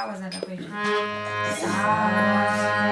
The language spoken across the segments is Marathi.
Ciao, è a qui. Ciao.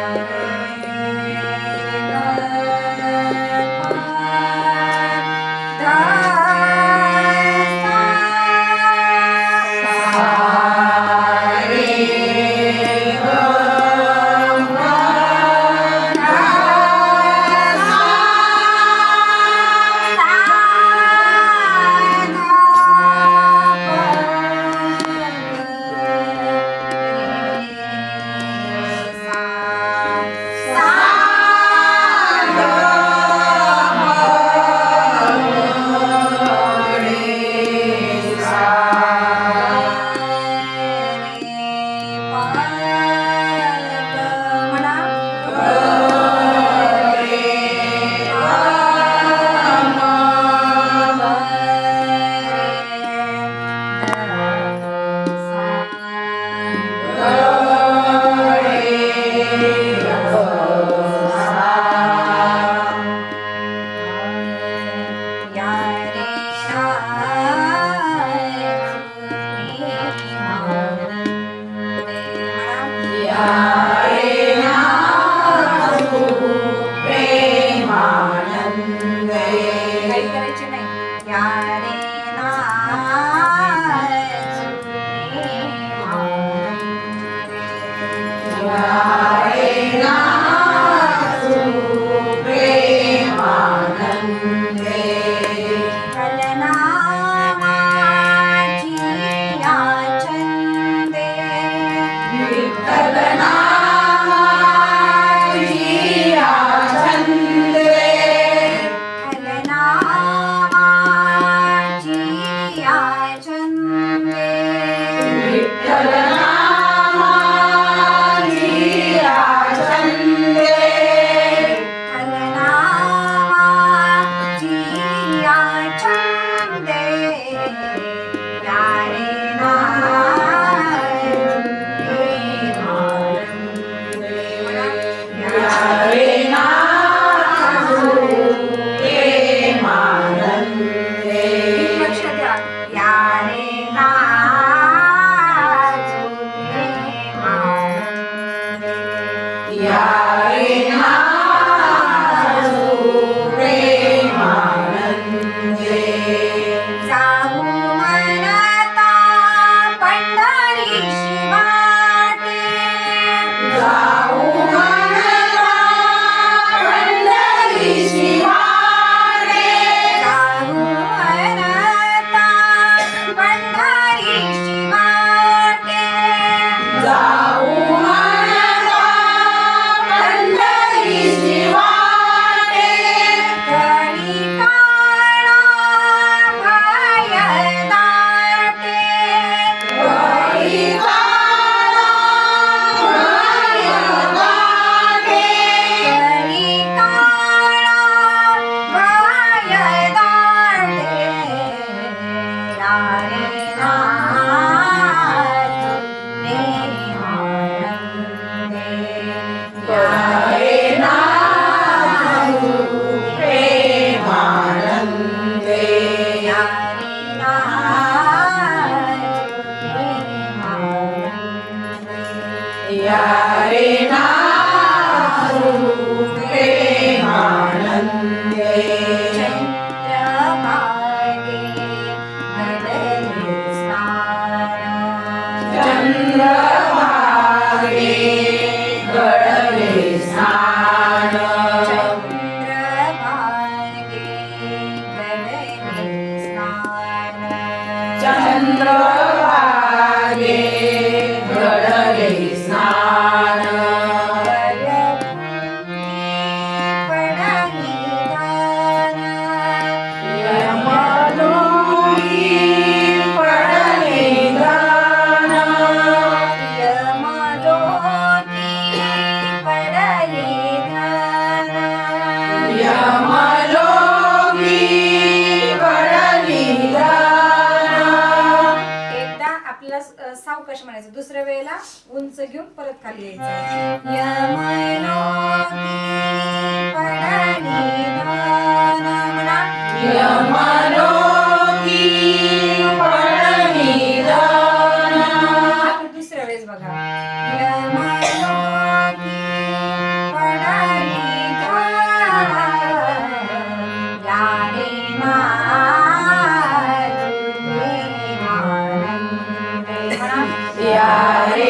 ஆனந்தை Burn. अवकाश म्हणायचं? दुसऱ्या वेळेला उंच घेऊन परत खाली यायचं. ત્યારે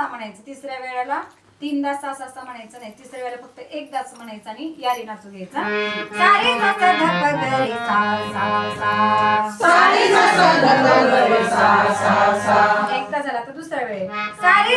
म्हणायचं. तिसऱ्या वेळेला तीनदा सा सा म्हणायचं नाही. तिसऱ्या वेळेला फक्त एकदाच म्हणायचं आणि या नाचू घ्यायचा. सारे सा एकदा झाला तर दुसऱ्या वेळेला सारे